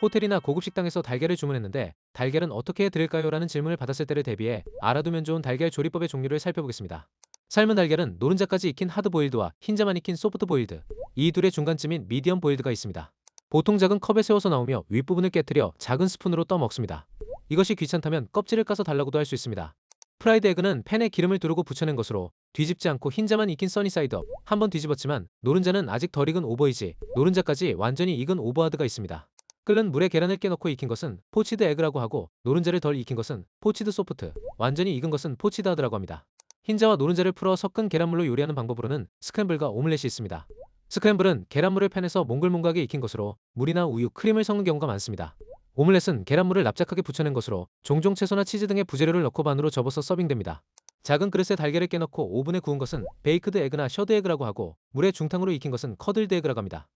호텔이나 고급 식당에서 달걀을 주문했는데 달걀은 어떻게 해 드릴까요? 라는 질문을 받았을 때를 대비해 알아두면 좋은 달걀 조리법의 종류를 살펴보겠습니다. 삶은 달걀은 노른자까지 익힌 하드 보일드와 흰자만 익힌 소프트 보일드 이 둘의 중간쯤인 미디엄 보일드가 있습니다. 보통 작은 컵에 세워서 나오며 윗부분을 깨뜨려 작은 스푼으로 떠 먹습니다. 이것이 귀찮다면 껍질을 까서 달라고도 할 수 있습니다. 프라이드 에그는 팬에 기름을 두르고 붙여낸 것으로 뒤집지 않고 흰자만 익힌 써니사이드업 한번 뒤집었지만 노른자는 아직 덜 익은 오버이지 노른자까지 완전히 익은 오버하드가 있습니다. 끓는 물에 계란을 깨넣고 익힌 것은 포치드 에그라고 하고 노른자를 덜 익힌 것은 포치드 소프트 완전히 익은 것은 포치드 하드라고 합니다. 흰자와 노른자를 풀어 섞은 계란물로 요리하는 방법으로는 스크램블과 오믈렛이 있습니다. 스크램블은 계란물을 팬에서 몽글몽글하게 익힌 것으로 물이나 우유, 크림을 섞는 경우가 많습니다. 오믈렛은 계란물을 납작하게 붙여낸 것으로 종종 채소나 치즈 등의 부재료를 넣고 반으로 접어서 서빙됩니다. 작은 그릇에 달걀을 깨넣고 오븐에 구운 것은 베이크드 에그나 셔드 에그라고 하고 물에 중탕으로 익힌 것은 커들드 에그라고 합니다.